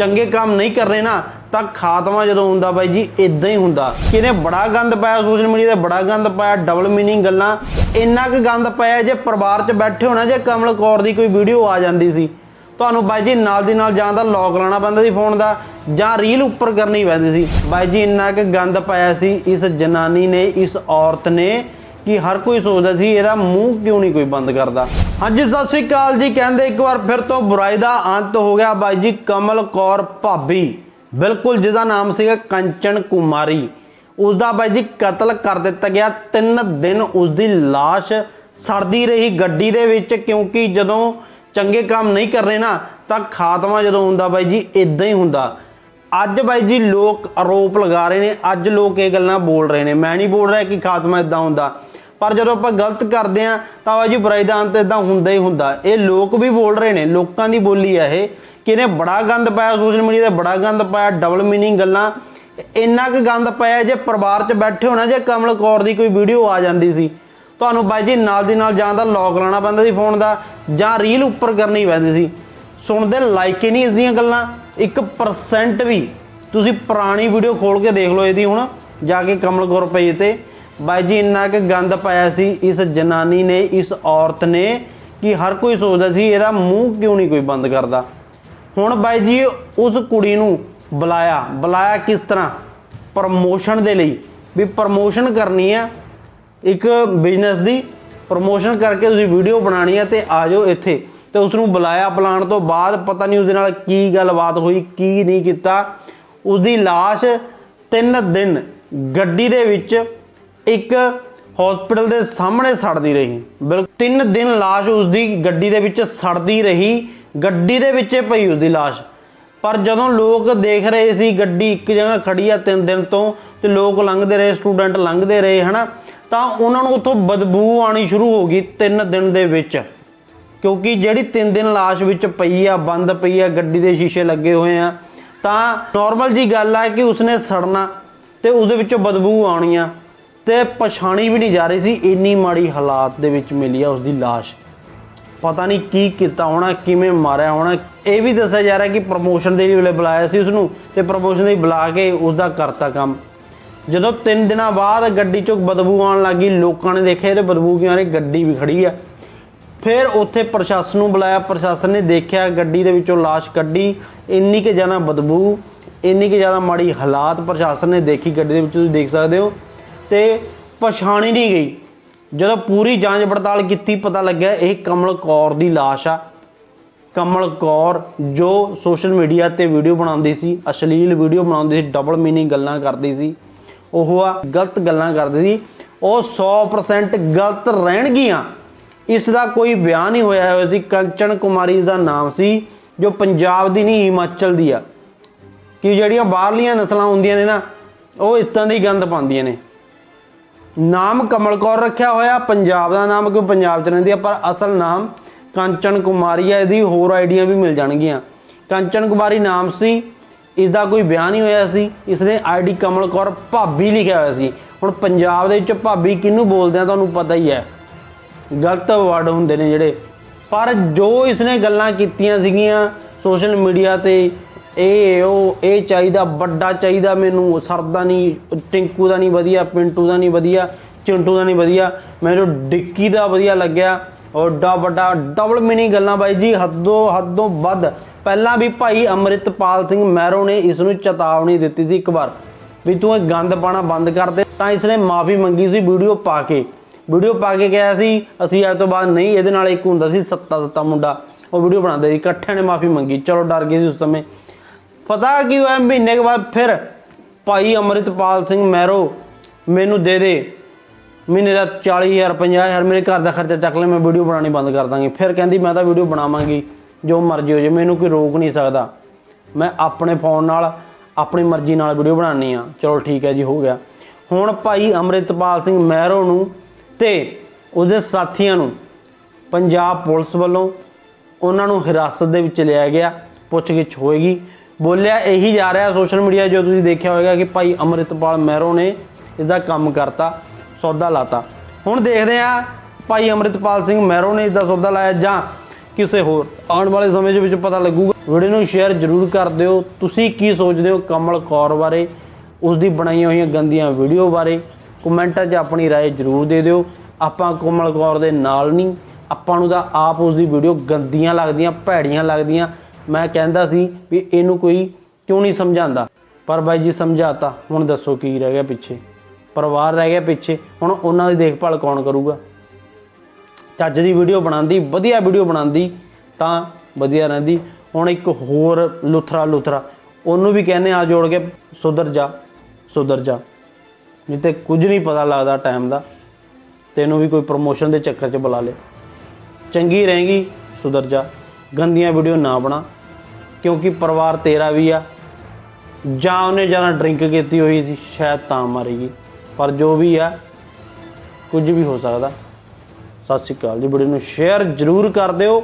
ਚੰਗੇ ਕੰਮ ਨਹੀਂ ਕਰ ਰਹੇ ਨਾ, ਤਾਂ ਖਾਤਮਾ ਜਦੋਂ ਹੁੰਦਾ ਬਾਈ ਜੀ ਇਦਾਂ ਹੀ ਹੁੰਦਾ। ਕਿਨੇ ਬੜਾ ਗੰਦ ਪਾਇਆ ਸੋਸ਼ਲ ਮੀਡੀਆ ਤੇ, ਬੜਾ ਗੰਦ ਪਾਇਆ ਡਬਲ ਮੀਨਿੰਗ ਗੱਲਾਂ। ਇੰਨਾ ਕੁ ਗੰਦ ਪਾਇਆ ਜੇ ਪਰਿਵਾਰ 'ਚ ਬੈਠੇ ਹੋਣਾ, ਜੇ ਕਮਲ ਕੌਰ ਦੀ ਕੋਈ ਵੀਡੀਓ ਆ ਜਾਂਦੀ ਸੀ। ਤੁਹਾਨੂੰ ਬਾਈ ਜੀ, ਨਾਲ ਦੀ ਨਾਲ ਜਾਂ ਤਾਂ ਲੌਕ ਲਾਣਾ ਪੈਂਦਾ ਸੀ ਫੋਨ ਦਾ, ਜਾਂ ਰੀਲ ਉੱਪਰ ਕਰਨੀ ਪੈਂਦੀ ਸੀ। ਬਾਈ ਜੀ, ਇੰਨਾ ਕੁ ਗੰਦ ਪਾਇਆ ਸੀ, ਇਸ ਜਨਾਨੀ ਨੇ, ਇਸ ਔਰਤ ਨੇ ਕਿ ਹਰ ਕੋਈ ਸੋਚਦਾ ਸੀ ਇਹਦਾ ਮੂੰਹ ਕਿਉਂ ਨਹੀਂ ਕੋਈ ਬੰਦ ਕਰਦਾ। ਹਾਂਜੀ, ਸਤਿ ਸ਼੍ਰੀ ਅਕਾਲ ਜੀ। ਕਹਿੰਦੇ ਇੱਕ ਵਾਰ ਫਿਰ ਤੋਂ ਬੁਰਾਈ ਦਾ ਅੰਤ ਹੋ ਗਿਆ ਬਾਈ ਜੀ, ਕਮਲ ਕੌਰ ਭਾਬੀ। ਬਿਲਕੁਲ ਜਿਹਦਾ ਨਾਮ ਸੀਗਾ ਕੰਚਨ ਕੁਮਾਰੀ। ਉਸ ਦਾ ਬਾਈ ਜੀ ਕਤਲ ਕਰ ਦਿੱਤਾ ਗਿਆ। ਤਿੰਨ ਦਿਨ ਉਸ ਦੀ লাশ ਸੜਦੀ ਰਹੀ ਗੱਡੀ ਦੇ ਵਿੱਚ, ਕਿਉਂਕਿ ਜਦੋਂ ਚੰਗੇ ਕੰਮ ਨਹੀਂ ਕਰਨੇ ਨਾ, ਤਾਂ ਖਾਤਮਾ ਜਦੋਂ ਹੁੰਦਾ ਬਾਈ ਜੀ ਇਦਾਂ ਹੀ ਹੁੰਦਾ। ਅੱਜ ਬਾਈ ਜੀ ਲੋਕ ਆਰੋਪ ਲਗਾ ਰਹੇ ਨੇ, ਅੱਜ ਲੋਕ ਇਹ ਗੱਲਾਂ ਬੋਲ ਰਹੇ ਨੇ। ਮੈਂ ਨਹੀਂ ਬੋਲ ਰਿਹਾ ਕਿ ਖਾਤਮਾ ਇਦਾਂ ਹੁੰਦਾ। ਪਰ ਜਦੋਂ ਆਪਾਂ ਗਲਤ ਕਰਦੇ ਆ ਤਾਂ ਬਾਈ ਜੀ ਬੁਰਾਈ ਦਾ ਅੰਤ ਇਦਾਂ ਹੁੰਦਾ ਹੀ ਹੁੰਦਾ। ਇਹ ਲੋਕ ਵੀ ਬੋਲ ਰਹੇ ਨੇ, ਲੋਕਾਂ ਦੀ ਬੋਲੀ ਆ ਇਹ। ਕਿ ਇਹਨੇ ਬੜਾ ਗੰਦ ਪਾਇਆ ਸੋਸ਼ਲ ਮੀਡੀਆ ਤੇ, ਬੜਾ ਗੰਦ ਪਾਇਆ ਡਬਲ ਮੀਨਿੰਗ ਗੱਲਾਂ। ਇੰਨਾ ਕੁ ਗੰਦ ਪਾਇਆ ਜੇ ਪਰਿਵਾਰ 'ਚ ਬੈਠੇ ਹੋਣਾ ਜੇ ਕਮਲ ਕੌਰ ਦੀ ਕੋਈ ਵੀਡੀਓ ਆ ਜਾਂਦੀ ਸੀ। ਤੁਹਾਨੂੰ ਬਾਈ ਜੀ ਨਾਲ ਦੀ ਨਾਲ ਜਾਂ ਤਾਂ ਲੌਕ ਲਾਣਾ ਪੈਂਦਾ ਸੀ ਫੋਨ ਦਾ, ਜਾਂ ਰੀਲ ਉੱਪਰ ਕਰਨੀ ਪੈਂਦੀ ਸੀ। ਸੁਣਦੇ ਲਾਈਕ ਹੀ ਨਹੀਂ ਇਸ ਦੀਆਂ ਗੱਲਾਂ। 1% ਵੀ। ਤੁਸੀਂ ਪੁਰਾਣੀ ਵੀਡੀਓ ਖੋਲ ਕੇ ਦੇਖ ਲਓ ਇਹਦੀ ਹੁਣ, ਜਾ ਕੇ ਕਮਲ ਕੌਰ ਪੇਜ ਤੇ। ਬਾਈ ਜੀ, ਇੰਨਾ ਕੁ ਗੰਦ ਪਾਇਆ ਸੀ ਇਸ ਜਨਾਨੀ ਨੇ, ਇਸ ਔਰਤ ਨੇ, ਕਿ ਹਰ ਕੋਈ ਸੋਚਦਾ ਸੀ ਇਹਦਾ ਮੂੰਹ ਕਿਉਂ ਨਹੀਂ ਕੋਈ ਬੰਦ ਕਰਦਾ। ਹੁਣ ਬਾਈ ਜੀ, ਉਸ ਕੁੜੀ ਨੂੰ ਬੁਲਾਇਆ। ਬੁਲਾਇਆ ਕਿਸ ਤਰ੍ਹਾਂ? ਪ੍ਰਮੋਸ਼ਨ ਦੇ ਲਈ। ਵੀ ਪ੍ਰਮੋਸ਼ਨ ਕਰਨੀ ਆ ਇੱਕ ਬਿਜ਼ਨਸ ਦੀ, ਪ੍ਰਮੋਸ਼ਨ ਕਰਕੇ ਤੁਸੀਂ ਵੀਡੀਓ ਬਣਾਣੀ ਆ ਤੇ ਆ ਜਾਓ ਇੱਥੇ। ਤੇ ਉਸ ਨੂੰ ਬੁਲਾਇਆ ਬੁਲਾਉਣ ਤੋਂ ਬਾਅਦ ਪਤਾ ਨਹੀਂ ਉਹਦੇ ਨਾਲ ਕੀ ਗੱਲਬਾਤ ਹੋਈ, ਕੀ ਨਹੀਂ ਕੀਤਾ। ਉਸ ਦੀ লাশ ਤਿੰਨ ਦਿਨ ਗੱਡੀ ਦੇ ਵਿੱਚ ਇੱਕ ਹਸਪੀਟਲ ਦੇ ਸਾਹਮਣੇ ਸੜਦੀ ਰਹੀ ਬਿਲਕੁਲ ਤਿੰਨ ਦਿਨ লাশ ਉਸ ਦੀ ਗੱਡੀ ਦੇ ਵਿੱਚ ਸੜਦੀ ਰਹੀ ਗੱਡੀ ਦੇ ਵਿੱਚ ਹੀ ਪਈ ਉਸ ਦੀ লাশ ਪਰ ਜਦੋਂ ਲੋਕ ਦੇਖ ਰਹੇ ਸੀ ਗੱਡੀ ਇੱਕ ਜਗ੍ਹਾ ਖੜੀ ਆ ਤਿੰਨ ਦਿਨ ਤੋਂ ਤੇ ਲੋਕ ਲੰਘਦੇ ਰਹੇ ਸਟੂਡੈਂਟ ਲੰਘਦੇ ਰਹੇ ਹਨਾ ਤਾਂ ਉਹਨਾਂ ਨੂੰ ਉੱਥੋਂ ਬਦਬੂ ਆਣੀ ਸ਼ੁਰੂ ਹੋ ਗਈ ਤਿੰਨ ਦਿਨ ਦੇ ਵਿੱਚ ਕਿਉਂਕਿ ਜਿਹੜੀ ਤਿੰਨ ਦਿਨ লাশ ਵਿੱਚ ਪਈ ਆ ਬੰਦ ਪਈ ਆ ਗੱਡੀ ਦੇ ਸ਼ੀਸ਼ੇ ਲੱਗੇ ਹੋਏ ਆ ਤਾਂ ਨਾਰਮਲ ਜੀ ਗੱਲ ਆ ਕਿ ਉਸਨੇ ਸੜਨਾ ਤੇ ਉਹਦੇ ਵਿੱਚੋਂ ਬਦਬੂ ਆਉਣੀ ਆ ਤੇ ਪਛਾਣੀ ਵੀ ਨਹੀਂ ਜਾ ਰਹੀ ਸੀ ਇੰਨੀ ਮਾੜੀ ਹਾਲਾਤ ਦੇ ਵਿੱਚ ਮਿਲੀ ਆ ਉਸ ਦੀ লাশ ਪਤਾ ਨਹੀਂ ਕੀ ਕੀਤਾ ਹੋਣਾ ਕਿਵੇਂ ਮਾਰਿਆ ਹੋਣਾ ਇਹ ਵੀ ਦੱਸਿਆ ਜਾ ਰਿਹਾ ਕਿ ਪ੍ਰਮੋਸ਼ਨ ਦੇ ਲਈ ਬੁਲਾਇਆ ਸੀ ਉਸ ਨੂੰ ਤੇ ਪ੍ਰਮੋਸ਼ਨ ਦੇ ਲਈ ਬੁਲਾ ਕੇ ਉਸ ਦਾ ਕਰਤਾ ਕੰਮ ਜਦੋਂ 3 ਦਿਨਾਂ ਬਾਅਦ ਗੱਡੀ ਚੋਂ ਬਦਬੂ ਆਉਣ ਲੱਗੀ ਲੋਕਾਂ ਨੇ ਦੇਖਿਆ ਇਹਦੇ ਬਦਬੂ ਕਿਉਂ ਆ ਰਹੀ ਗੱਡੀ ਵੀ ਖੜੀ ਆ ਫਿਰ ਉੱਥੇ ਪ੍ਰਸ਼ਾਸਨ ਨੂੰ ਬੁਲਾਇਆ ਪ੍ਰਸ਼ਾਸਨ ਨੇ ਦੇਖਿਆ ਗੱਡੀ ਦੇ ਵਿੱਚੋਂ লাশ ਕੱਢੀ ਇੰਨੀ ਕਿ ਜ਼ਿਆਦਾ ਬਦਬੂ ਇੰਨੀ ਕਿ ਜ਼ਿਆਦਾ ਮਾੜੀ ਹਾਲਾਤ ਪ੍ਰਸ਼ਾਸਨ ਨੇ ਦੇਖੀ ਗੱਡੀ ਦੇ ਵਿੱਚ ਤੁਸੀਂ ਦੇਖ ਸਕਦੇ ਹੋ ਤੇ ਪਛਾਣੀ ਨਹੀਂ ਗਈ। ਜਦੋਂ ਪੂਰੀ ਜਾਂਚ ਪੜਤਾਲ ਕੀਤੀ, ਪਤਾ ਲੱਗਿਆ ਇਹ ਕਮਲ ਕੌਰ ਦੀ লাশ ਆ। ਕਮਲ ਕੌਰ ਜੋ ਸੋਸ਼ਲ ਮੀਡੀਆ ਤੇ ਵੀਡੀਓ ਬਣਾਉਂਦੀ ਸੀ, ਅਸ਼ਲੀਲ ਵੀਡੀਓ ਬਣਾਉਂਦੀ ਸੀ ਡਬਲ ਮੀਨਿੰਗ ਗੱਲਾਂ ਕਰਦੀ ਸੀ, ਉਹ ਆ ਗਲਤ ਗੱਲਾਂ ਕਰਦੀ ਸੀ, ਉਹ 100% ਗਲਤ ਰਹਿਣਗੀਆਂ। ਇਸ ਦਾ ਕੋਈ ਬਿਆਨ ਨਹੀਂ ਹੋਇਆ ਹੋਇਆ ਸੀ, ਕੰਚਨ ਕੁਮਾਰੀ ਦਾ ਨਾਮ ਸੀ, ਜੋ ਪੰਜਾਬ ਦੀ ਨਹੀਂ, ਹਿਮਾਚਲ ਦੀ ਆ। ਕਿ ਜਿਹੜੀਆਂ ਬਾਹਰਲੀਆਂ ਨਸਲਾਂ ਹੁੰਦੀਆਂ ਨੇ ਨਾ, ਉਹ ਇਤਾਂ ਦੀ ਗੰਦ ਪਾਉਂਦੀਆਂ ਨੇ। ਨਾਮ ਕਮਲ ਕੌਰ ਰੱਖਿਆ ਹੋਇਆ, ਪੰਜਾਬ ਦਾ ਨਾਮ, ਕਿਉਂ ਪੰਜਾਬ ਚ ਰਹਿੰਦੀ ਆ, ਪਰ ਅਸਲ ਨਾਮ ਕੰਚਨ ਕੁਮਾਰੀ ਆ, ਇਹਦੀ ਹੋਰ ਆਈਡੀਆਂ ਵੀ ਮਿਲ ਜਾਣਗੀਆਂ। ਕੰਚਨ ਕੁਮਾਰੀ ਨਾਮ ਸੀ ਇਸ ਦਾ ਕੋਈ ਬਿਆਨ ਨਹੀਂ ਹੋਇਆ ਸੀ ਇਸ ਨੇ ਆਈਡੀ ਕਮਲ ਕੌਰ ਭਾਬੀ ਲਿਖਿਆ ਹੋਇਆ ਸੀ। ਹੁਣ ਪੰਜਾਬ ਦੇ ਵਿੱਚ ਭਾਬੀ ਕਿਹਨੂੰ ਬੋਲਦੇ ਆ, ਤੁਹਾਨੂੰ ਪਤਾ ਹੀ ਹੈ। ਗਲਤ ਵਰਡ ਹੁੰਦੇ ਨੇ ਜਿਹੜੇ। ਪਰ ਜੋ ਇਸ ਨੇ ਗੱਲਾਂ ਕੀਤੀਆਂ ਸੀਗੀਆਂ ਸੋਸ਼ਲ ਮੀਡੀਆ ਤੇ ਇਹ, ਉਹ, ਇਹ ਚਾਹੀਦਾ, ਵੱਡਾ ਚਾਹੀਦਾ ਮੈਨੂੰ, ਸਰਦਾ ਨਹੀਂ, ਟਿੰਕੂ ਦਾ ਨਹੀਂ ਵਧੀਆ, ਪਿੰਟੂ ਦਾ ਨਹੀਂ ਵਧੀਆ, ਚਿੰਟੂ ਦਾ ਨਹੀਂ ਵਧੀਆ, ਮੈਨੂੰ ਡਿੱਕੀ ਦਾ ਵਧੀਆ ਲੱਗਿਆ। ਓਡਾ ਵੱਡਾ ਡਬਲ ਮਿਨੀ ਗੱਲਾਂ ਬਾਈ ਜੀ, ਹੱਦੋਂ ਹੱਦੋਂ ਵੱਧ। ਪਹਿਲਾਂ ਵੀ ਭਾਈ ਅੰਮ੍ਰਿਤਪਾਲ ਸਿੰਘ ਮਹਿਰੋ ਨੇ ਇਸ ਨੂੰ ਚੇਤਾਵਨੀ ਦਿੱਤੀ ਸੀ ਇੱਕ ਵਾਰ, ਵੀ ਤੂੰ ਇਹ ਗੰਦ ਪਾਣਾ ਬੰਦ ਕਰ ਦੇ, ਤਾਂ ਇਸਨੇ ਮਾਫੀ ਮੰਗੀ ਸੀ ਵੀਡੀਓ ਪਾ ਕੇ। ਵੀਡੀਓ ਪਾ ਕੇ ਕਿਹਾ ਸੀ, ਅਸੀਂ ਅੱਜ ਤੋਂ ਬਾਅਦ ਨਹੀਂ, ਇਹਦੇ ਨਾਲ ਇੱਕ ਹੁੰਦਾ ਸੀ ਸੱਤਾ ਸੱਤਾ ਮੁੰਡਾ, ਉਹ ਵੀਡੀਓ ਬਣਾਉਂਦੇ ਸੀ, ਇਕੱਠਿਆਂ ਨੇ ਮਾਫੀ ਮੰਗੀ। ਚਲੋ ਡਰ ਗਏ ਸੀ ਉਸ ਸਮੇਂ। ਪਤਾ ਕੀ ਹੋਇਆ ਮਹੀਨੇ ਕੇ ਬਾਅਦ ਫਿਰ ਭਾਈ ਅਮਰਿਤਪਾਲ ਸਿੰਘ ਮਹਿਰੋ ਮੈਨੂੰ ਦੇ ਦੇ। ਮਹੀਨੇ ਦਾ 40000 50000 ਮੇਰੇ ਘਰ ਦਾ ਖਰਚਾ ਚੱਕ ਲੈ, ਮੈਂ ਵੀਡੀਓ ਬਣਾਉਣੀ ਬੰਦ ਕਰ ਦਾਂਗੀ। ਫਿਰ ਕਹਿੰਦੀ, ਮੈਂ ਤਾਂ ਵੀਡੀਓ ਬਣਾਵਾਂਗੀ, ਜੋ ਮਰਜ਼ੀ ਹੋ ਜੇ ਮੈਨੂੰ ਕੋਈ ਰੋਕ ਨਹੀਂ ਸਕਦਾ। ਮੈਂ ਆਪਣੇ ਫੋਨ ਨਾਲ, ਆਪਣੀ ਮਰਜ਼ੀ ਨਾਲ ਵੀਡੀਓ ਬਣਾਉਣੀ ਆ। ਚਲੋ ਠੀਕ ਹੈ ਜੀ, ਹੋ ਗਿਆ। ਹੁਣ ਭਾਈ ਅਮਰਿਤਪਾਲ ਸਿੰਘ ਮਹਿਰੋ ਨੂੰ ਤੇ ਉਹਦੇ ਸਾਥੀਆਂ ਨੂੰ ਪੰਜਾਬ ਪੁਲਿਸ ਵੱਲੋਂ ਉਹਨਾਂ ਨੂੰ ਹਿਰਾਸਤ ਦੇ ਵਿੱਚ ਲਿਆ ਗਿਆ। ਪੁੱਛਗਿੱਛ ਹੋਏਗੀ। ਬੋਲਿਆ ਇਹੀ ਜਾ ਰਿਹਾ ਸੋਸ਼ਲ ਮੀਡੀਆ ਜੋ ਤੁਸੀਂ ਦੇਖਿਆ ਹੋਵੇਗਾ ਕਿ ਭਾਈ ਅਮਰਿਤਪਾਲ ਮਹਿਰੋ ਨੇ ਇਸ ਦਾ ਕੰਮ ਕਰਤਾ ਸੌਦਾ ਲਾਤਾ ਹੁਣ ਦੇਖਦੇ ਆ ਭਾਈ ਅਮਰਿਤਪਾਲ ਸਿੰਘ ਮਹਿਰੋ ਨੇ ਇਸ ਦਾ ਸੌਦਾ ਲਾਇਆ ਜਾਂ ਕਿਸੇ ਹੋਰ ਆਉਣ ਵਾਲੇ ਸਮੇਂ ਦੇ ਵਿੱਚ ਪਤਾ ਲੱਗੂਗਾ ਵੀਡੀਓ ਨੂੰ ਸ਼ੇਅਰ ਜ਼ਰੂਰ ਕਰ ਦਿਓ ਤੁਸੀਂ ਕੀ ਸੋਚਦੇ ਹੋ ਕਮਲ ਕੌਰ ਬਾਰੇ ਉਸ ਦੀ ਬਣਾਈਆਂ ਹੋਈਆਂ ਗੰਦੀਆਂ ਵੀਡੀਓ ਬਾਰੇ ਕਮੈਂਟਾਂ 'ਚ ਆਪਣੀ رائے ਜ਼ਰੂਰ ਦੇ ਦਿਓ ਆਪਾਂ ਕਮਲ ਕੌਰ ਦੇ ਨਾਲ ਨਹੀਂ ਆਪਾਂ ਨੂੰ ਤਾਂ ਆਪ ਉਸ ਦੀ ਵੀਡੀਓ ਗੰਦੀਆਂ ਲੱਗਦੀਆਂ ਭੈੜੀਆਂ ਲੱਗਦੀਆਂ ਮੈਂ ਕਹਿੰਦਾ ਸੀ ਵੀ ਇਹਨੂੰ ਕੋਈ ਕਿਉਂ ਨਹੀਂ ਸਮਝਾਉਂਦਾ? ਪਰ ਬਾਈ ਜੀ ਸਮਝਾਤਾ। ਹੁਣ ਦੱਸੋ ਕੀ ਰਹਿ ਗਿਆ ਪਿੱਛੇ? ਪਰਿਵਾਰ ਰਹਿ ਗਿਆ ਪਿੱਛੇ। ਹੁਣ ਉਹਨਾਂ ਦੀ ਦੇਖਭਾਲ ਕੌਣ ਕਰੂਗਾ? ਚੱਜ ਦੀ ਵੀਡੀਓ ਬਣਾਉਂਦੀ, ਵਧੀਆ ਵੀਡੀਓ ਬਣਾਉਂਦੀ, ਤਾਂ ਵਧੀਆ ਰਹਿੰਦੀ। ਹੁਣ ਇੱਕ ਹੋਰ ਲੁਥਰਾ ਲੁਥਰਾ। ਉਹਨੂੰ ਵੀ ਕਹਿੰਦੇ ਆ ਜੋੜ ਕੇ, ਸੁਧਰ ਜਾ ਸੁਧਰ ਜਾ। ਨਹੀਂ ਤੇ ਕੁਝ ਨਹੀਂ ਪਤਾ ਲੱਗਦਾ ਟਾਈਮ ਦਾ। ਤੈਨੂੰ ਵੀ ਕੋਈ ਪ੍ਰਮੋਸ਼ਨ ਦੇ ਚੱਕਰ 'ਚ ਬੁਲਾ ਲੇ। ਚੰਗੀ ਰਹੇਗੀ, ਸੁਧਰ ਜਾ। ਗੰਦੀਆਂ ਵੀਡੀਓ ਨਾ ਬਣਾ। ਕਿਉਂਕਿ ਪਰਿਵਾਰ ਤੇਰਾ ਵੀ ਆ। ਜਾਂ ਉਹਨੇ ਜ਼ਿਆਦਾ ਡਰਿੰਕ ਕੀਤੀ ਹੋਈ ਸੀ, ਸ਼ਾਇਦ ਤਾਂ ਮਰੇਗੀ ਪਰ ਜੋ ਵੀ ਆ, ਕੁਝ ਵੀ ਹੋ ਸਕਦਾ। ਸਤਿ ਸ਼੍ਰੀ ਅਕਾਲ ਜੀ, ਵੀਡੀਓ ਨੂੰ ਸ਼ੇਅਰ ਜ਼ਰੂਰ ਕਰ ਦਿਓ।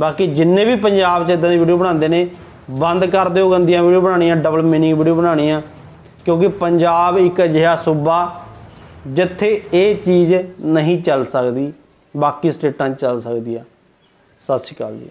ਬਾਕੀ ਜਿੰਨੇ ਵੀ ਪੰਜਾਬ 'ਚ ਇਦਾਂ ਦੀ ਵੀਡੀਓ ਬਣਾਉਂਦੇ ਨੇ, ਬੰਦ ਕਰ ਦਿਓ ਗੰਦੀਆਂ ਵੀਡੀਓ ਬਣਾਉਣੀਆਂ ਡਬਲ ਮੀਨਿੰਗ ਵੀਡੀਓ ਬਣਾਉਣੀਆਂ। ਕਿਉਂਕਿ ਪੰਜਾਬ ਇੱਕ ਅਜਿਹਾ ਸੂਬਾ, ਜਿੱਥੇ ਇਹ ਚੀਜ਼ ਨਹੀਂ ਚੱਲ ਸਕਦੀ, ਬਾਕੀ ਸਟੇਟਾਂ 'ਚ ਚੱਲ ਸਕਦੀ ਆ। ਸਤਿ ਸ਼੍ਰੀ ਅਕਾਲ ਜੀ।